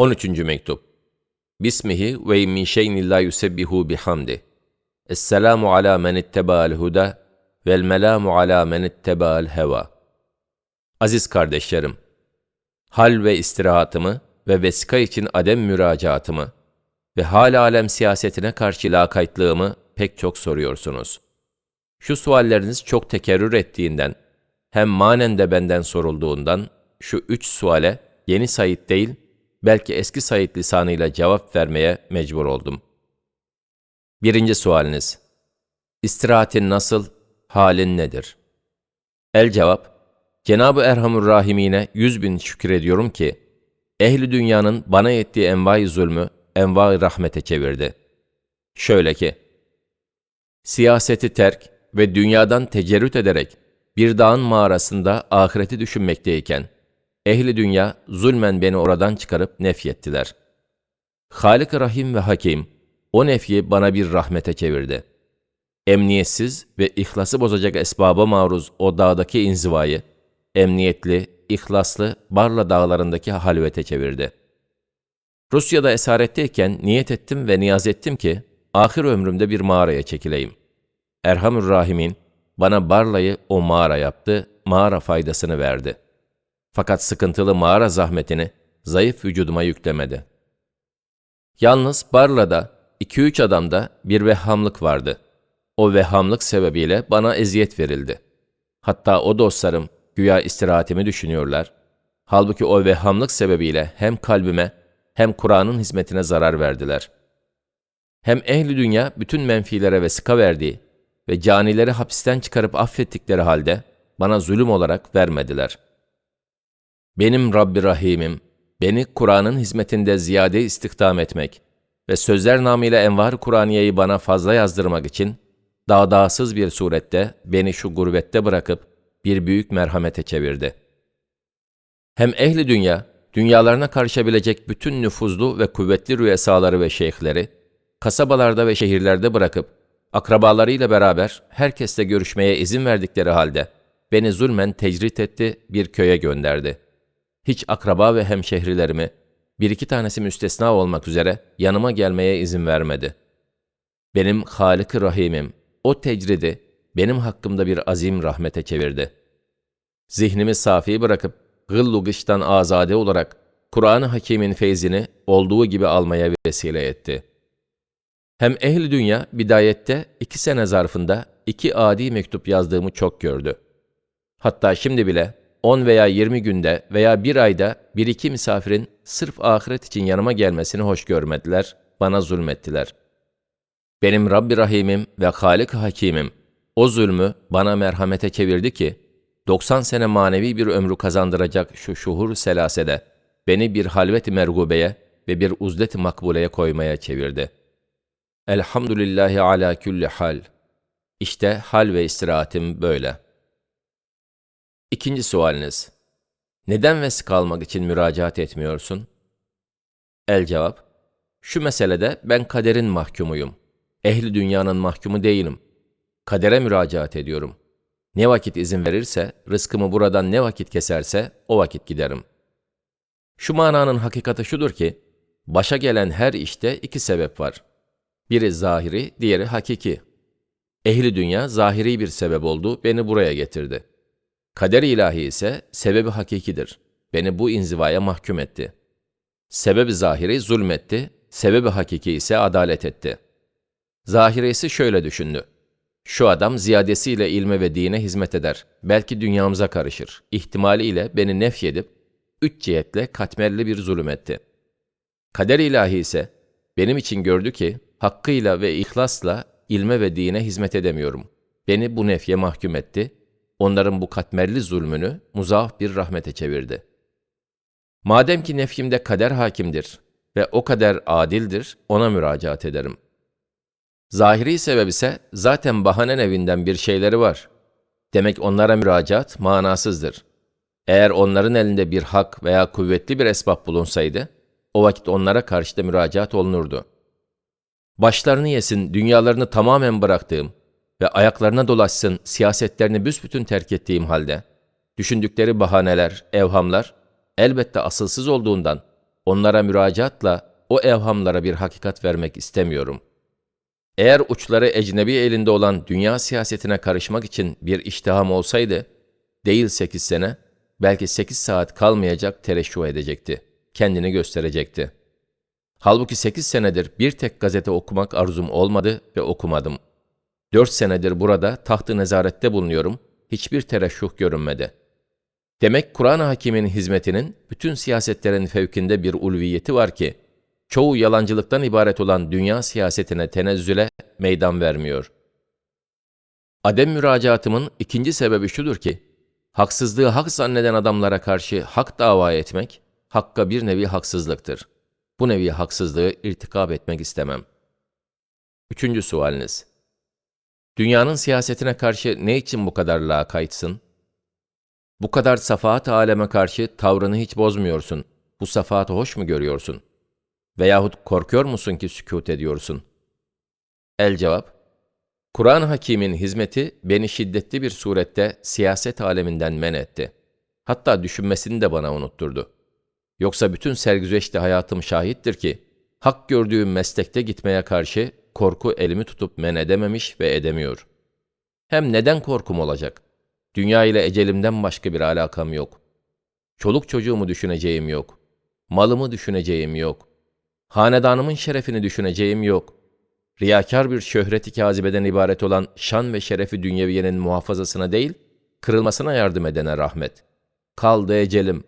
13. mektup. Bismihi ve min şeyin la yusebbihu bihamdi. Esselamu ala men itteba'al huda vel melamu ala men itteba'al heva. Aziz kardeşlerim, hal ve istirahatımı ve vesika için adem müracaatımı ve hal alem siyasetine karşı lakaytlığımı pek çok soruyorsunuz. Şu sualleriniz çok tekerrür ettiğinden, hem manen de benden sorulduğundan, şu üç suale yeni Said değil, belki eski Said lisanıyla cevap vermeye mecbur oldum. Birinci sualiniz. İstirahatin nasıl, halin nedir? El cevap, Cenab-ı Erhamur Rahimine yüz bin şükür ediyorum ki, ehli dünyanın bana ettiği envai zulmü, envai rahmete çevirdi. Şöyle ki, siyaseti terk ve dünyadan tecerrüt ederek bir dağın mağarasında ahireti düşünmekteyken, ehli dünya zulmen beni oradan çıkarıp nefyettiler. halik Rahim ve Hakim, o nefyi bana bir rahmete çevirdi. Emniyetsiz ve ihlası bozacak esbaba maruz o dağdaki inzivayı, emniyetli, ihlaslı Barla dağlarındaki halvete çevirdi. Rusya'da esaretteyken niyet ettim ve niyaz ettim ki, ahir ömrümde bir mağaraya çekileyim. Erhamür Rahim'in bana Barla'yı o mağara yaptı, mağara faydasını verdi. Fakat sıkıntılı mağara zahmetini zayıf vücuduma yüklemedi. Yalnız Barla'da iki üç adamda bir vehhamlık vardı. O vehhamlık sebebiyle bana eziyet verildi. Hatta o dostlarım güya istirahatimi düşünüyorlar. Halbuki o vehhamlık sebebiyle hem kalbime hem Kur'an'ın hizmetine zarar verdiler. Hem ehli dünya bütün menfilere vesika verdiği ve canileri hapisten çıkarıp affettikleri halde bana zulüm olarak vermediler. Benim Rabbi Rahim'im, beni Kur'an'ın hizmetinde ziyade istihdam etmek ve sözler namıyla envar Kur'aniyeyi bana fazla yazdırmak için dağdağsız bir surette beni şu gurbette bırakıp bir büyük merhamete çevirdi. Hem ehli dünya, dünyalarına karışabilecek bütün nüfuzlu ve kuvvetli rüyasaları ve şeyhleri, kasabalarda ve şehirlerde bırakıp, akrabalarıyla beraber herkesle görüşmeye izin verdikleri halde, beni zulmen tecrit etti, bir köye gönderdi. Hiç akraba ve hemşehrilerimi, bir iki tanesi müstesna olmak üzere yanıma gelmeye izin vermedi. Benim Halik-i Rahim'im, o tecridi benim hakkımda bir azim rahmete çevirdi. Zihnimi safi bırakıp gıllu gıştan azade olarak Kur'an-ı Hakîm'in feyzini olduğu gibi almaya vesile etti. Hem ehli dünya bidayette iki sene zarfında iki adi mektup yazdığımı çok gördü. Hatta şimdi bile 10 veya 20 günde veya bir ayda bir iki misafirin sırf ahiret için yanıma gelmesini hoş görmediler, bana zulmettiler. Benim Rabbi Rahim'im ve Halik Hakim'im o zulmü bana merhamete çevirdi ki, 90 sene manevi bir ömrü kazandıracak şu şuhur selasede beni bir halvet-i mergubeye ve bir uzlet-i makbuleye koymaya çevirdi. Elhamdülillahi ala külli hal. İşte hal ve istirahatim böyle. İkinci sualiniz. Neden vesika almak için müracaat etmiyorsun? El cevap. Şu meselede ben kaderin mahkumuyum. Ehli dünyanın mahkumu değilim. Kadere müracaat ediyorum. Ne vakit izin verirse, rızkımı buradan ne vakit keserse o vakit giderim. Şu mananın hakikati şudur ki, başa gelen her işte iki sebep var. Biri zahiri, diğeri hakiki. Ehli dünya zahiri bir sebep oldu, beni buraya getirdi. Kader ilahi ise sebebi hakikidir. Beni bu inzivaya mahkum etti. Sebebi zahiri zulmetti, sebebi hakiki ise adalet etti. Zahiresi şöyle düşündü. Şu adam ziyadesiyle ilme ve dine hizmet eder. Belki dünyamıza karışır. İhtimaliyle beni nefyedip, üç cihetle katmerli bir zulüm etti. Kader ilahi ise benim için gördü ki, hakkıyla ve ihlasla ilme ve dine hizmet edemiyorum. Beni bu nefye mahkum etti, onların bu katmerli zulmünü muzaaf bir rahmete çevirdi. Madem ki nefyimde kader hakimdir ve o kader adildir, ona müracaat ederim.'' Zahiri sebep ise zaten bahanen evinden bir şeyleri var. Demek onlara müracaat manasızdır. Eğer onların elinde bir hak veya kuvvetli bir esbab bulunsaydı, o vakit onlara karşı da müracaat olunurdu. Başlarını yesin, dünyalarını tamamen bıraktığım ve ayaklarına dolaşsın, siyasetlerini büsbütün terk ettiğim halde, düşündükleri bahaneler, evhamlar, elbette asılsız olduğundan, onlara müracaatla o evhamlara bir hakikat vermek istemiyorum. Eğer uçları ecnebi elinde olan dünya siyasetine karışmak için bir iştiham olsaydı, değil sekiz sene, belki sekiz saat kalmayacak tereşşu edecekti. Kendini gösterecekti. Halbuki sekiz senedir bir tek gazete okumak arzum olmadı ve okumadım. Dört senedir burada tahtı nezarette bulunuyorum, hiçbir tereşşuh görünmedi. Demek Kur'an-ı Hakim'in hizmetinin bütün siyasetlerin fevkinde bir ulviyeti var ki, çoğu yalancılıktan ibaret olan dünya siyasetine tenezzüle meydan vermiyor. Adem müracaatımın ikinci sebebi şudur ki, haksızlığı hak zanneden adamlara karşı hak dava etmek, hakka bir nevi haksızlıktır. Bu nevi haksızlığı irtikab etmek istemem. Üçüncü sualiniz. Dünyanın siyasetine karşı ne için bu kadar lakaytsın? Bu kadar safahat aleme karşı tavrını hiç bozmuyorsun. Bu safahatı hoş mu görüyorsun? Veyahut korkuyor musun ki sükut ediyorsun? El cevap, Kur'an Hakim'in hizmeti beni şiddetli bir surette siyaset aleminden men etti. Hatta düşünmesini de bana unutturdu. Yoksa bütün sergüzeşte hayatım şahittir ki, hak gördüğüm meslekte gitmeye karşı korku elimi tutup men edememiş ve edemiyor. Hem neden korkum olacak? Dünya ile ecelimden başka bir alakam yok. Çoluk çocuğumu düşüneceğim yok. Malımı düşüneceğim yok. Hanedanımın şerefini düşüneceğim yok. Riyakar bir şöhreti kazibeden ibaret olan şan ve şerefi dünyeviyenin muhafazasına değil, kırılmasına yardım edene rahmet. Kaldı ecelim.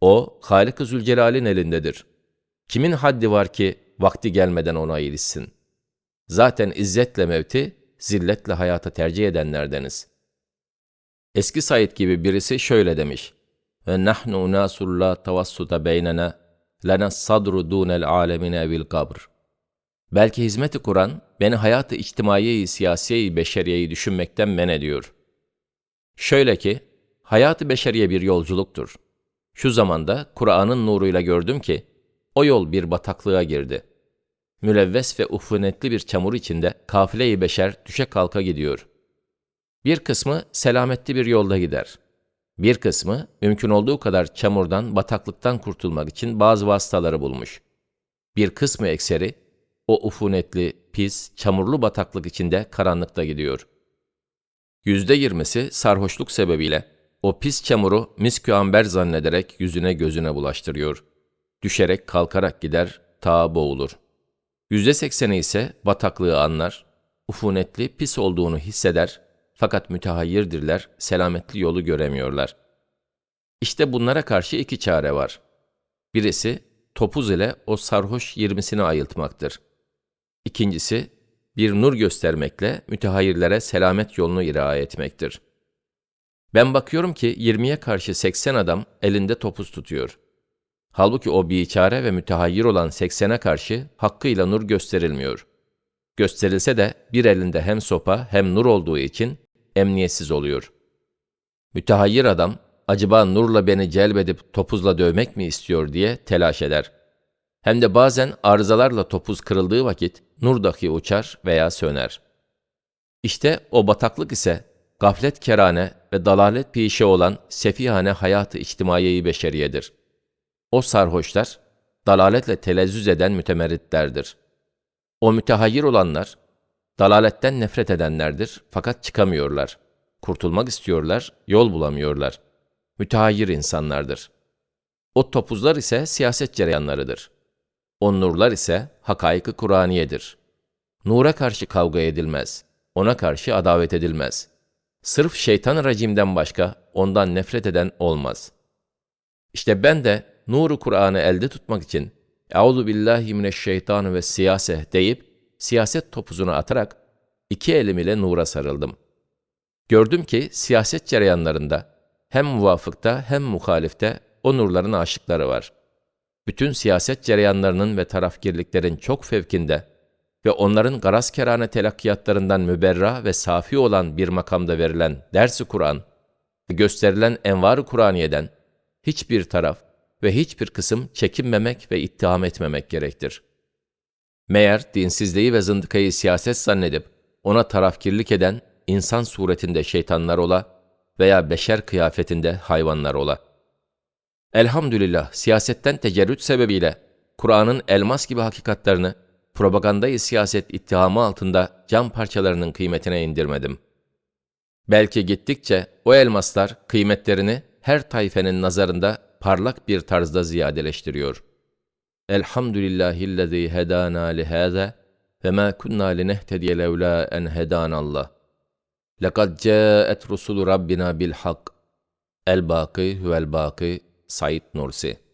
O, Halik-ı Zülcelal'in elindedir. Kimin haddi var ki vakti gelmeden ona ilişsin? Zaten izzetle mevti, zilletle hayata tercih edenlerdeniz. Eski Said gibi birisi şöyle demiş. Ve nahnu unasulla tavassuta beynena lena sadru dunel alemine vil kabr. Belki hizmeti Kur'an beni hayatı içtimaiyeyi, siyasiyeyi, beşeriyeyi düşünmekten men ediyor. Şöyle ki, hayatı beşeriye bir yolculuktur. Şu zamanda Kur'an'ın nuruyla gördüm ki, o yol bir bataklığa girdi. Mülevves ve ufunetli bir çamur içinde kafile-i beşer düşe kalka gidiyor. Bir kısmı selametli bir yolda gider. Bir kısmı mümkün olduğu kadar çamurdan, bataklıktan kurtulmak için bazı vasıtaları bulmuş. Bir kısmı ekseri o ufunetli, pis, çamurlu bataklık içinde karanlıkta gidiyor. Yüzde yirmisi sarhoşluk sebebiyle o pis çamuru miskü amber zannederek yüzüne gözüne bulaştırıyor. Düşerek kalkarak gider, ta boğulur. Yüzde sekseni ise bataklığı anlar, ufunetli, pis olduğunu hisseder fakat mütehayyirdirler, selametli yolu göremiyorlar. İşte bunlara karşı iki çare var. Birisi, topuz ile o sarhoş yirmisini ayıltmaktır. İkincisi, bir nur göstermekle mütehayyirlere selamet yolunu iraya etmektir. Ben bakıyorum ki 20'ye karşı 80 adam elinde topuz tutuyor. Halbuki o biçare ve mütehayyir olan 80'e karşı hakkıyla nur gösterilmiyor. Gösterilse de bir elinde hem sopa hem nur olduğu için emniyetsiz oluyor. Mütehayyir adam, acaba nurla beni celbedip topuzla dövmek mi istiyor diye telaş eder. Hem de bazen arızalarla topuz kırıldığı vakit nur dahi uçar veya söner. İşte o bataklık ise gaflet kerane ve dalalet pişe olan sefihane hayatı içtimaiyeyi beşeriyedir. O sarhoşlar, dalaletle telezzüz eden mütemerritlerdir. O mütehayyir olanlar, dalaletten nefret edenlerdir fakat çıkamıyorlar. Kurtulmak istiyorlar, yol bulamıyorlar. Mütehayyir insanlardır. O topuzlar ise siyaset cereyanlarıdır. O nurlar ise hakaiki Kur'aniyedir. Nura karşı kavga edilmez, ona karşı adavet edilmez. Sırf şeytan racimden başka ondan nefret eden olmaz. İşte ben de nuru Kur'an'ı elde tutmak için Euzu billahi mineşşeytanı ve siyase deyip siyaset topuzunu atarak iki elim ile nura sarıldım. Gördüm ki siyaset cereyanlarında hem muvafıkta hem muhalifte o nurların aşıkları var bütün siyaset cereyanlarının ve tarafgirliklerin çok fevkinde ve onların garaz kerane telakkiyatlarından müberra ve safi olan bir makamda verilen dersi Kur'an gösterilen envar-ı Kur'aniye'den hiçbir taraf ve hiçbir kısım çekinmemek ve ittiham etmemek gerektir. Meğer dinsizliği ve zındıkayı siyaset zannedip ona tarafkirlik eden insan suretinde şeytanlar ola veya beşer kıyafetinde hayvanlar ola. Elhamdülillah siyasetten tecerrüt sebebiyle Kur'an'ın elmas gibi hakikatlerini, propagandayı siyaset ittihamı altında cam parçalarının kıymetine indirmedim. Belki gittikçe o elmaslar kıymetlerini her tayfenin nazarında parlak bir tarzda ziyadeleştiriyor. Elhamdülillahillezî hedâna lihâzâ ve mâ kunnâ linehtediye levlâ en hedânallah. Lekad câet rusulu rabbina bil hak. El Baki huvel Baki Said Nursi